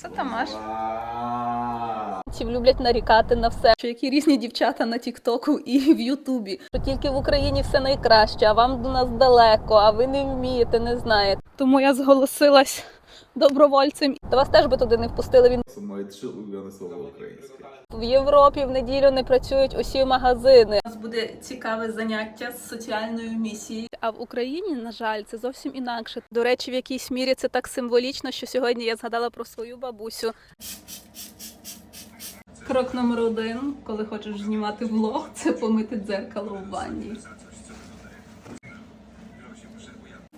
Це Тамаш. Вау! Люблять нарікати на все, що які різні дівчата на Тіктоку і в Ютубі. Що тільки в Україні все найкраще, а вам до нас далеко, а ви не вмієте, не знаєте. Тому я зголосилась добровольцем. Та вас теж би туди не впустили. Він Це улюблене слово українське. в Європі в неділю не працюють усі магазини. У нас буде цікаве заняття з соціальною місією. А в Україні, на жаль, це зовсім інакше. До речі, в якійсь мірі це так символічно, що сьогодні я згадала про свою бабусю. Крок номер один, коли хочеш знімати влог, це помити дзеркало в ванні.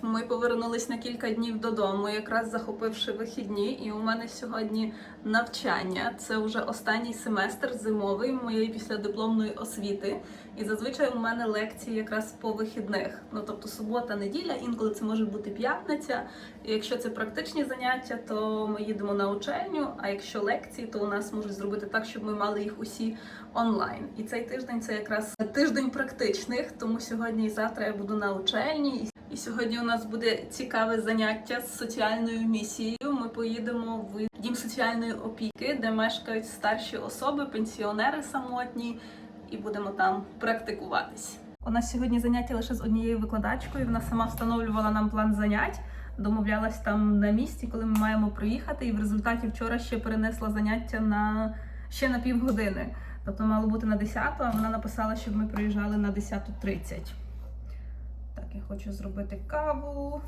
Ми повернулись на кілька днів додому, якраз захопивши вихідні, і у мене сьогодні навчання. Це вже останній семестр зимовий моєї післядипломної освіти. І зазвичай у мене лекції якраз по вихідних. Ну тобто субота, неділя, інколи це може бути п'ятниця. І якщо це практичні заняття, то ми їдемо на учельню. А якщо лекції, то у нас можуть зробити так, щоб ми мали їх усі онлайн. І цей тиждень це якраз тиждень практичних, тому сьогодні і завтра я буду на учельні. І сьогодні у нас буде цікаве заняття з соціальною місією. Ми поїдемо в дім соціальної опіки, де мешкають старші особи, пенсіонери самотні, і будемо там практикуватись. У нас сьогодні заняття лише з однією викладачкою. Вона сама встановлювала нам план занять. Домовлялась там на місці, коли ми маємо приїхати, і в результаті вчора ще перенесла заняття на ще на півгодини. Тобто мало бути на 10, а вона написала, щоб ми приїжджали на 10.30. Я хочу зробити каву.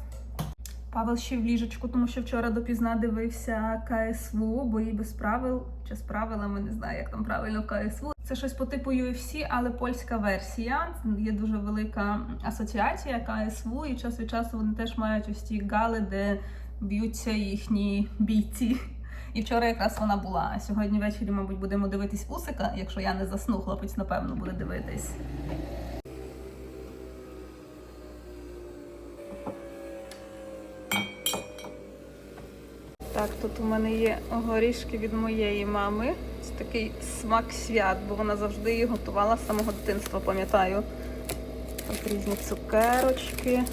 Павел ще в ліжечку, тому що вчора допізна дивився КСВ, бо їй без правил чи з правилами, не знаю, як там правильно КСВ. Це щось по типу UFC, але польська версія. Є дуже велика асоціація КСВ, і час від часу вони теж мають ось ті гали, де б'ються їхні бійці. І вчора якраз вона була. А сьогодні ввечері, мабуть, будемо дивитись Усика. Якщо я не засну, хлопець, напевно, буде дивитись. Так, тут у мене є горішки від моєї мами. Це такий смак свят, бо вона завжди їх готувала з самого дитинства, пам'ятаю. Тут різні цукерочки.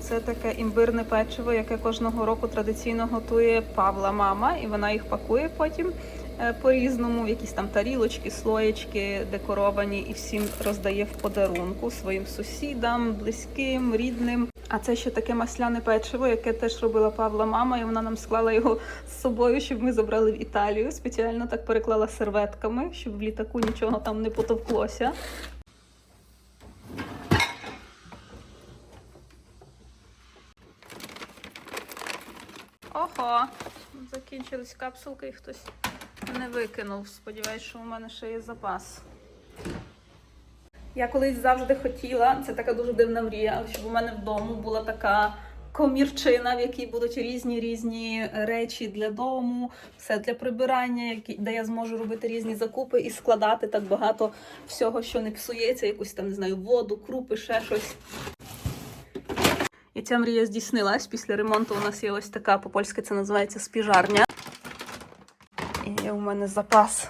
Це таке імбирне печиво, яке кожного року традиційно готує Павла мама, і вона їх пакує потім е, по-різному, якісь там тарілочки, слоєчки декоровані, і всім роздає в подарунку своїм сусідам, близьким, рідним. А це ще таке масляне печиво, яке теж робила Павла мама, і вона нам склала його з собою, щоб ми забрали в Італію. Спеціально так переклала серветками, щоб в літаку нічого там не потовклося. Ого, закінчились капсулки і хтось не викинув. Сподіваюсь, що у мене ще є запас. Я колись завжди хотіла, це така дуже дивна мрія, щоб у мене вдома була така комірчина, в якій будуть різні різні речі для дому, все для прибирання, де я зможу робити різні закупи і складати так багато всього, що не псується, якусь там не знаю, воду, крупи, ще щось. І ця мрія здійснилась. Після ремонту у нас є ось така, по-польськи це називається спіжарня. І у мене запас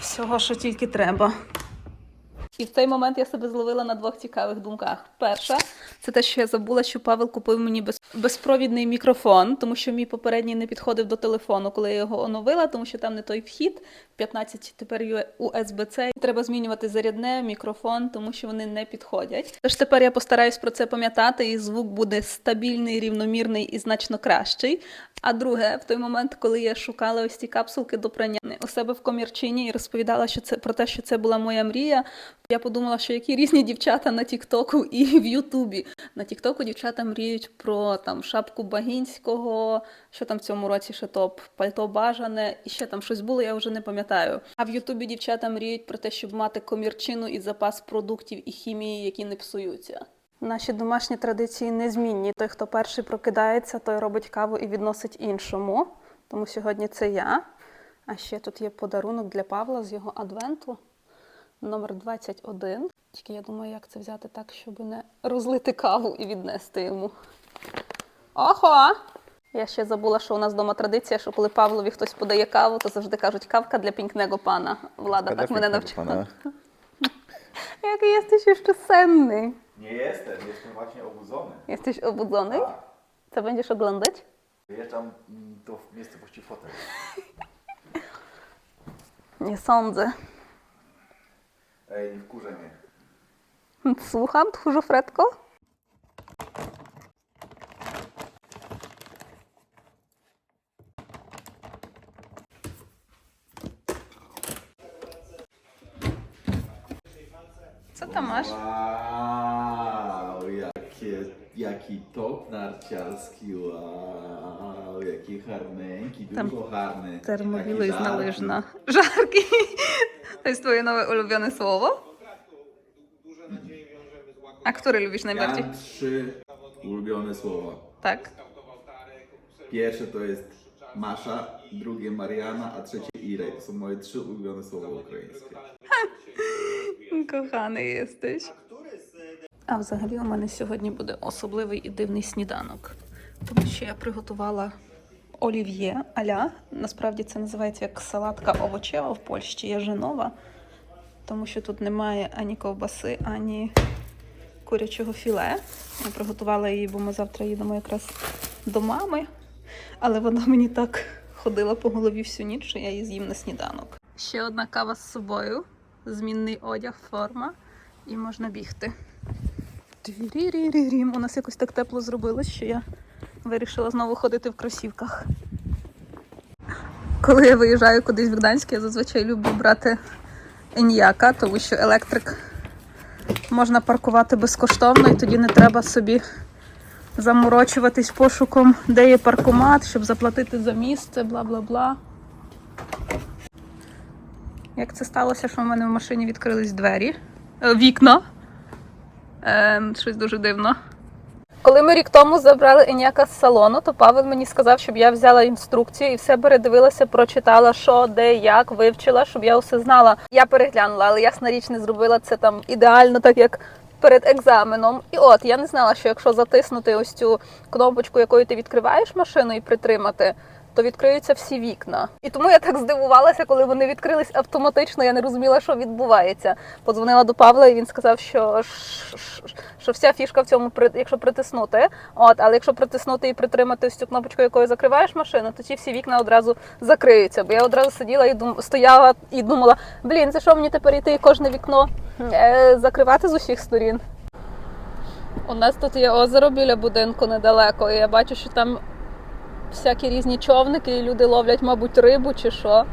всього, що тільки треба. І в цей момент я себе зловила на двох цікавих думках. Перша, це те, що я забула, що Павел купив мені без... безпровідний мікрофон, тому що мій попередній не підходив до телефону, коли я його оновила, тому що там не той вхід. 15 тепер USB-C. Треба змінювати зарядне, мікрофон, тому що вони не підходять. Тож тепер я постараюсь про це пам'ятати, і звук буде стабільний, рівномірний і значно кращий. А друге, в той момент, коли я шукала ось ці капсулки до прання у себе в комірчині і розповідала, що це про те, що це була моя мрія. Я подумала, що які різні дівчата на Тіктоку і в Ютубі. На Тіктоку дівчата мріють про там шапку Багінського, що там в цьому році ще топ, пальто бажане, і ще там щось було, я вже не пам'ятаю. А в Ютубі дівчата мріють про те, щоб мати комірчину і запас продуктів і хімії, які не псуються. Наші домашні традиції незмінні. Той, хто перший прокидається, той робить каву і відносить іншому. Тому сьогодні це я. А ще тут є подарунок для Павла з його адвенту номер 21. Тільки я думаю, як це взяти так, щоб не розлити каву і віднести йому. Охо! Я ще забула, що у нас вдома традиція, що коли Павлові хтось подає каву, то завжди кажуть кавка для пінкнего пана. Влада так мене навчила. Jak jesteś jeszcze senny. Nie jestem, jestem właśnie obudzony. Jesteś obudzony? Tak. Co będziesz oglądać? Wjeżdżam mm, do miejscowości Fotel. Nie sądzę. Ej, nie wkurzę mnie. Słucham, tchórzu Fredko? Co tam masz? Wow, jakie, jaki top narciarski, wow, jaki harnenki, Tam dużo harny. Termobilizna Taki łyżna. Żarki. To jest twoje nowe ulubione słowo? A które lubisz żarki. najbardziej? Mam trzy ulubione słowa. Tak. Pierwsze to jest Masza, drugie Mariana, a trzecie Irej. To są moje trzy ulubione słowa ukraińskie. Kochany jesteś. А взагалі у мене сьогодні буде особливий і дивний сніданок. Тому що я приготувала олів'є аля. Насправді це називається як салатка овочева в Польщі, яжинова. Тому що тут немає ані ковбаси, ані курячого філе. Я приготувала її, бо ми завтра їдемо якраз до мами. Але вона мені так ходила по голові всю ніч, що я її з'їм на сніданок. Ще одна кава з собою, змінний одяг, форма, і можна бігти. У нас якось так тепло зробилось, що я вирішила знову ходити в кросівках. Коли я виїжджаю кудись в Гданськ, я зазвичай люблю брати еніяка, тому що електрик можна паркувати безкоштовно, і тоді не треба собі заморочуватись пошуком, де є паркомат, щоб заплатити за місце, бла бла бла. Як це сталося, що в мене в машині відкрились двері, е, вікна. Ем, щось дуже дивно. Коли ми рік тому забрали Еніака з салону, то Павел мені сказав, щоб я взяла інструкцію і все передивилася, прочитала, що, де, як, вивчила, щоб я усе знала. Я переглянула, але ясна річ не зробила це там ідеально, так як перед екзаменом. І от я не знала, що якщо затиснути ось цю кнопочку, якою ти відкриваєш машину і притримати. То відкриються всі вікна. І тому я так здивувалася, коли вони відкрились автоматично. Я не розуміла, що відбувається. Подзвонила до Павла, і він сказав, що, що вся фішка в цьому, якщо притиснути. От, але якщо притиснути і притримати ось цю кнопочку, якою закриваєш машину, то ці всі вікна одразу закриються. Бо я одразу сиділа і дум... стояла і думала: блін, це що мені тепер йти і кожне вікно е, закривати з усіх сторін. У нас тут є озеро біля будинку недалеко, і я бачу, що там всякі різні човники, і люди ловлять, мабуть, рибу чи що.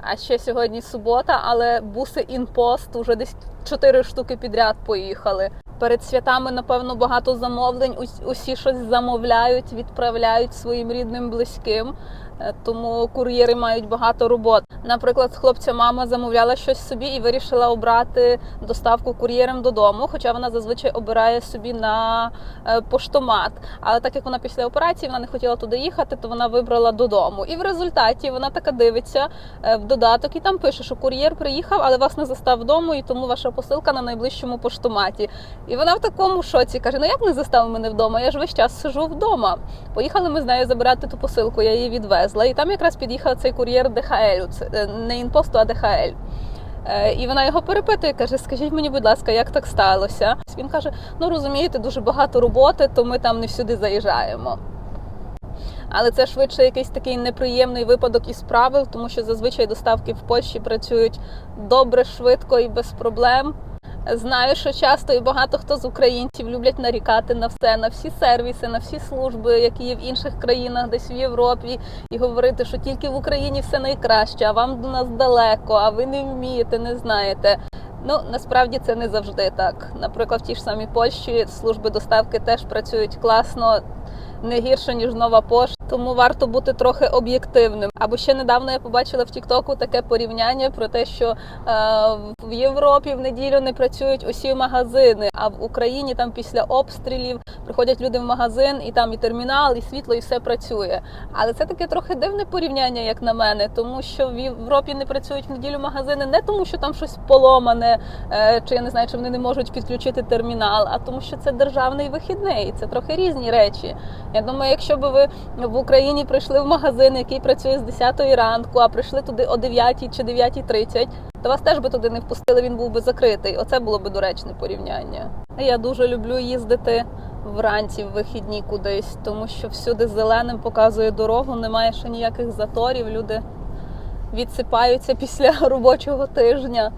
А ще сьогодні субота, але буси інпост уже десь 4 штуки підряд поїхали. Перед святами, напевно, багато замовлень. Ус- Усі щось замовляють, відправляють своїм рідним близьким. Е, Тому кур'єри мають багато робот. Наприклад, хлопця мама замовляла щось собі і вирішила обрати доставку кур'єром додому, хоча вона зазвичай обирає собі на е, поштомат. Але так як вона після операції вона не хотіла туди їхати, то вона вибрала додому. І в результаті вона така дивиться е, в додаток і там пише, що кур'єр приїхав, але вас не застав вдома, і тому ваша посилка на найближчому поштоматі. І вона в такому шоці каже: Ну як не застав мене вдома? Я ж весь час сижу вдома. Поїхали ми з нею забирати ту посилку, я її відвезла. І там якраз під'їхав цей кур'єр ДХЛ, е, не інпосту, а ДХЛ. Е, І вона його перепитує, каже: Скажіть мені, будь ласка, як так сталося? Він каже: Ну розумієте, дуже багато роботи, то ми там не всюди заїжджаємо. Але це швидше якийсь такий неприємний випадок із правил, тому що зазвичай доставки в Польщі працюють добре, швидко і без проблем. Знаю, що часто і багато хто з українців люблять нарікати на все, на всі сервіси, на всі служби, які є в інших країнах, десь в Європі, і говорити, що тільки в Україні все найкраще, а вам до нас далеко, а ви не вмієте, не знаєте. Ну насправді це не завжди так. Наприклад, в тій ж самій Польщі служби доставки теж працюють класно, не гірше ніж нова пошта. Тому варто бути трохи об'єктивним. Або ще недавно я побачила в Тіктоку таке порівняння про те, що е, в Європі в неділю не працюють усі магазини, а в Україні там після обстрілів приходять люди в магазин, і там і термінал, і світло, і все працює. Але це таке трохи дивне порівняння, як на мене, тому що в Європі не працюють в неділю магазини не тому, що там щось поломане, е, чи я не знаю, чи вони не можуть підключити термінал, а тому, що це державний вихідний. Це трохи різні речі. Я думаю, якщо б ви в Україні прийшли в магазин, який працює з 10 ранку, а прийшли туди о 9 чи 9.30, то вас теж би туди не впустили, він був би закритий. Оце було би доречне порівняння. Я дуже люблю їздити вранці в вихідні кудись, тому що всюди зеленим показує дорогу, немає ще ніяких заторів. Люди відсипаються після робочого тижня.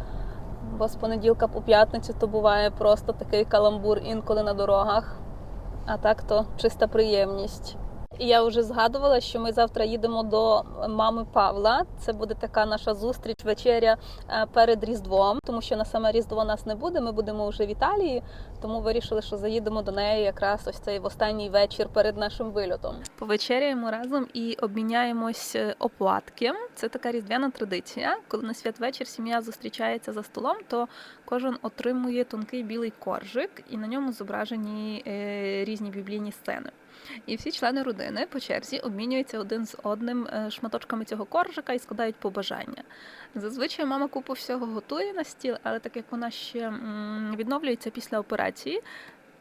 Бо з понеділка по п'ятницю то буває просто такий каламбур інколи на дорогах. А так то чиста приємність. І я вже згадувала, що ми завтра їдемо до мами Павла. Це буде така наша зустріч, вечеря е, перед Різдвом, тому що на саме Різдво нас не буде. Ми будемо вже в Італії, тому вирішили, що заїдемо до неї якраз ось цей в останній вечір перед нашим вильотом. Повечеряємо разом і обміняємось е, оплатки. Це така різдвяна традиція. Коли на святвечір сім'я зустрічається за столом, то кожен отримує тонкий білий коржик, і на ньому зображені е, різні біблійні сцени. І всі члени родини по черзі обмінюються один з одним е, шматочками цього коржика і складають побажання. Зазвичай мама купу всього готує на стіл, але так як вона ще відновлюється після операції,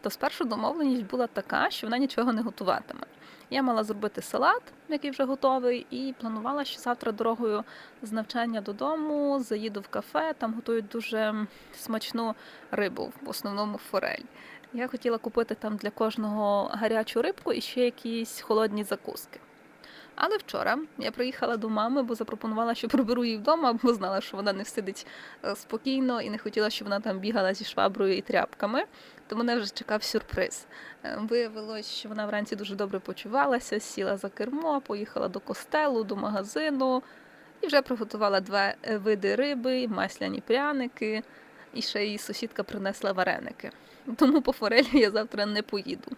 то спершу домовленість була така, що вона нічого не готуватиме. Я мала зробити салат, який вже готовий, і планувала, що завтра дорогою з навчання додому заїду в кафе, там готують дуже смачну рибу, в основному форель. Я хотіла купити там для кожного гарячу рибку і ще якісь холодні закуски. Але вчора я приїхала до мами, бо запропонувала, що приберу її вдома, бо знала, що вона не сидить е, спокійно і не хотіла, щоб вона там бігала зі шваброю і тряпками. То мене вже чекав сюрприз. Е, Виявилось, що вона вранці дуже добре почувалася, сіла за кермо, поїхала до костелу, до магазину і вже приготувала два е, види риби, масляні пряники, і ще її сусідка принесла вареники. Тому по форелі я завтра не поїду.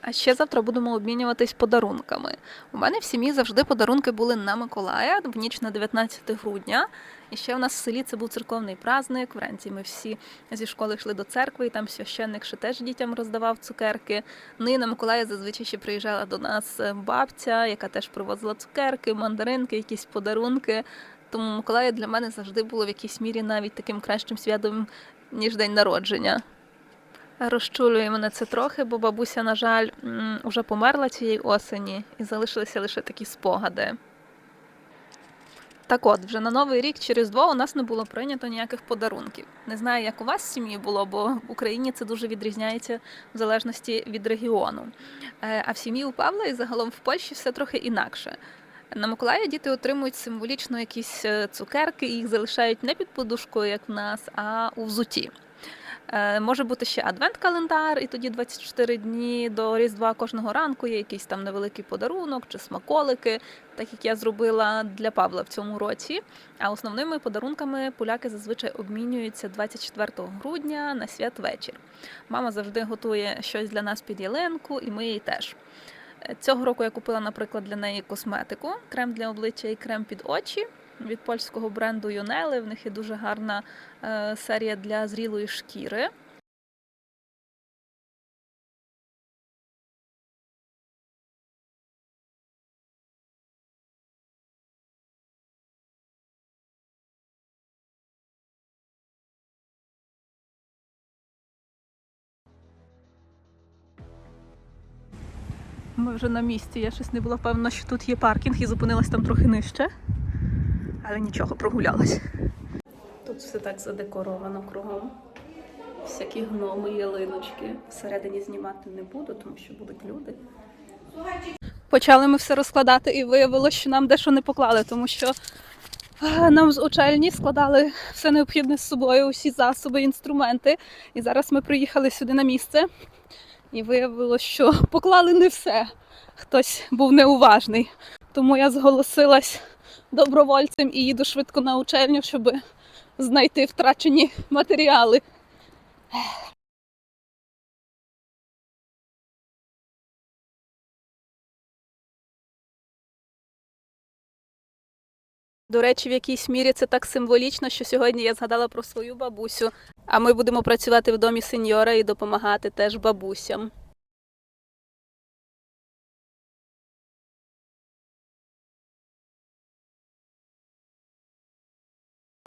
А ще завтра будемо обмінюватись подарунками. У мене в сім'ї завжди подарунки були на Миколая в ніч на 19 грудня. І ще в нас в селі це був церковний праздник. Вранці ми всі зі школи йшли до церкви, і там священник ще теж дітям роздавав цукерки. Ну і на Миколая зазвичай ще приїжджала до нас е, бабця, яка теж привозила цукерки, мандаринки, якісь подарунки. Тому Миколая для мене завжди було в якійсь мірі навіть таким кращим святом, ніж день народження. Розчулює мене це трохи, бо бабуся, на жаль, м, уже померла цієї осені і залишилися лише такі спогади. Так от, вже на Новий рік через два у нас не було прийнято ніяких подарунків. Не знаю, як у вас в сім'ї було, бо в Україні це дуже відрізняється в залежності від регіону. Е, А в сім'ї у Павла і загалом в Польщі все трохи інакше. На Миколая діти отримують символічно якісь е, цукерки, і їх залишають не під подушкою, як в нас, а у взуті. Е, Може бути ще адвент-календар, і тоді 24 дні до Різдва кожного ранку є якийсь там невеликий подарунок чи смаколики, так як я зробила для Павла в цьому році. А основними подарунками поляки зазвичай обмінюються 24 грудня на святвечір. Мама завжди готує щось для нас під ялинку, і ми їй теж. Е, Цього року я купила, наприклад, для неї косметику, крем для обличчя і крем під очі від польського бренду Йонели. В них є дуже гарна е, серія для зрілої шкіри. Ми вже на місці. Я щось не була впевнена, що тут є паркінг і зупинилась там трохи нижче. Але нічого, прогулялась. Тут все так задекоровано кругом. Всякі гноми, ялиночки. Всередині знімати не буду, тому що будуть люди. Почали ми все розкладати і виявилося, що нам дещо не поклали, тому що нам з учельні складали все необхідне з собою, усі засоби, інструменти. І зараз ми приїхали сюди на місце. І виявилося, що поклали не все. Хтось був неуважний. Тому я зголосилась добровольцем і їду швидко на учельню, щоб знайти втрачені матеріали. До речі, в якійсь мірі це так символічно, що сьогодні я згадала про свою бабусю. А ми будемо працювати в домі сеньора і допомагати теж бабусям.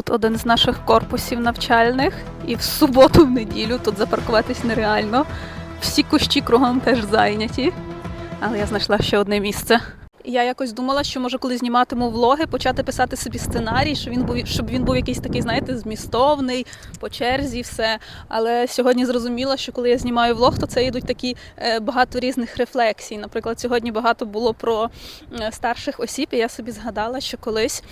Один з наших корпусів навчальних, і в суботу, в неділю тут запаркуватись нереально. Всі кущі кругом теж зайняті. Але я знайшла ще одне місце. Я якось думала, що може, коли зніматиму влоги, почати писати собі сценарій, щоб він був щоб він був якийсь такий, знаєте, змістовний, по черзі, все. Але сьогодні зрозуміла, що коли я знімаю влог, то це йдуть такі е, багато різних рефлексій. Наприклад, сьогодні багато було про старших осіб, і я собі згадала, що колись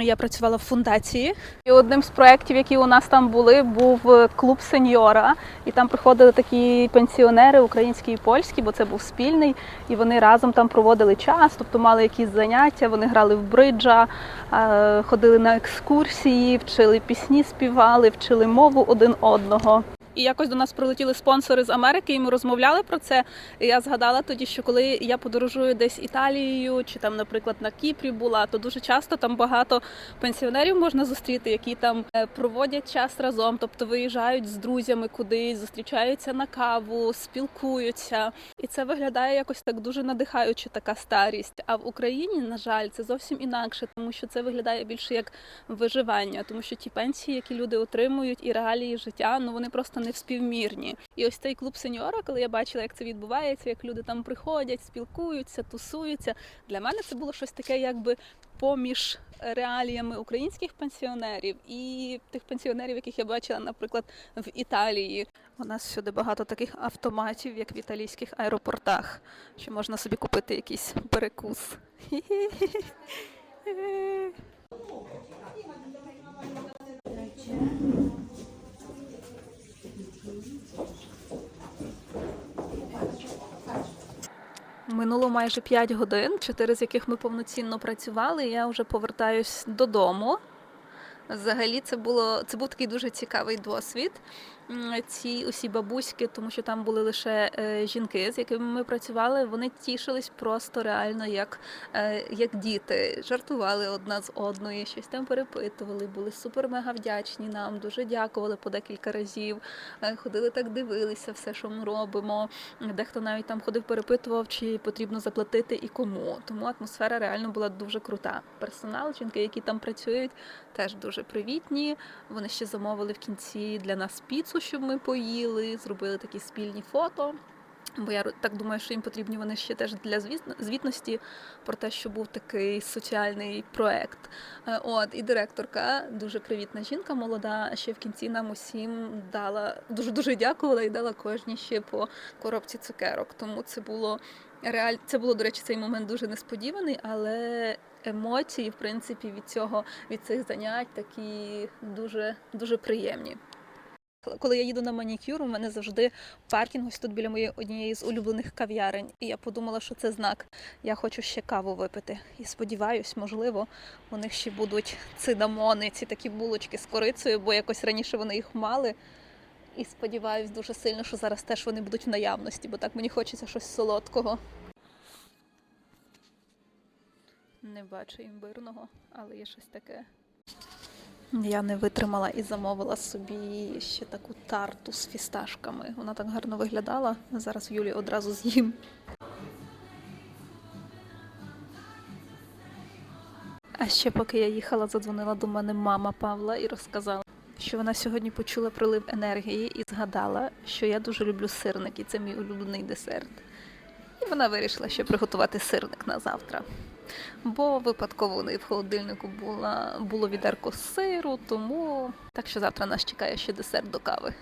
я працювала в фундації. І одним з проєктів, які у нас там були, був е, клуб сеньора. І там приходили такі пенсіонери, українські і польські, бо це був спільний, і вони разом там проводили час, тобто мали якісь заняття, вони грали в бриджа, е, ходили на екскурсії, вчили пісні, співали, вчили мову один одного. І якось до нас прилетіли спонсори з Америки, і ми розмовляли про це. І я згадала тоді, що коли я подорожую десь Італією чи там, наприклад, на Кіпрі була, то дуже часто там багато пенсіонерів можна зустріти, які там е, проводять час разом, тобто виїжджають з друзями кудись, зустрічаються на каву, спілкуються. І це виглядає якось так дуже надихаюче, така старість. А в Україні, на жаль, це зовсім інакше, тому що це виглядає більше як виживання, тому що ті пенсії, які люди отримують, і реалії життя, ну вони просто не вспівмірні. І ось цей клуб сеньора, коли я бачила, як це відбувається, як люди там приходять, спілкуються, тусуються. Для мене це було щось таке, якби поміж реаліями українських пенсіонерів і тих пенсіонерів, яких я бачила, наприклад, в Італії. У нас всюди багато таких автоматів, як в італійських аеропортах, що можна собі купити якийсь перекус. Минуло майже 5 годин, 4 з яких ми повноцінно працювали. і Я вже повертаюсь додому. Взагалі, це було це був такий дуже цікавий досвід. Ці усі бабуськи, тому що там були лише е, жінки, з якими ми працювали. Вони тішились просто реально як, е, як діти, жартували одна з одної, щось там перепитували, були супер мега вдячні нам, дуже дякували по декілька разів. Е, Ходили так, дивилися все, що ми робимо. Дехто навіть там ходив, перепитував, чи потрібно заплатити і кому. Тому атмосфера реально була дуже крута. Персонал, жінки, які там працюють, теж дуже привітні. Вони ще замовили в кінці для нас піцу, щоб ми поїли, зробили такі спільні фото. Бо я так думаю, що їм потрібні вони ще теж для звітності про те, що був такий соціальний проект. Е, От і директорка, дуже привітна жінка, молода. Ще в кінці нам усім дала дуже дуже дякувала і дала кожній ще по коробці цукерок. Тому це було реаль... Це було, до речі, цей момент дуже несподіваний, але емоції, в принципі, від цього від цих занять такі дуже дуже приємні. Коли я їду на манікюр, у мене завжди паркінг ось тут біля моєї однієї з улюблених кав'ярень. І я подумала, що це знак. Я хочу ще каву випити. І сподіваюсь, можливо, у них ще будуть цинамони, ці такі булочки з корицею, бо якось раніше вони їх мали. І сподіваюсь дуже сильно, що зараз теж вони будуть в наявності, бо так мені хочеться щось солодкого. Не бачу імбирного, але є щось таке. Я не витримала і замовила собі ще таку тарту з фісташками. Вона так гарно виглядала. Зараз Юлі одразу з'їм. А ще поки я їхала, задзвонила до мене мама Павла і розказала, що вона сьогодні почула прилив енергії і згадала, що я дуже люблю сирники, це мій улюблений десерт. І вона вирішила ще приготувати сирник на завтра. Бо випадково в холодильнику була, було відерко сиру, тому так що завтра нас чекає ще десерт до кави.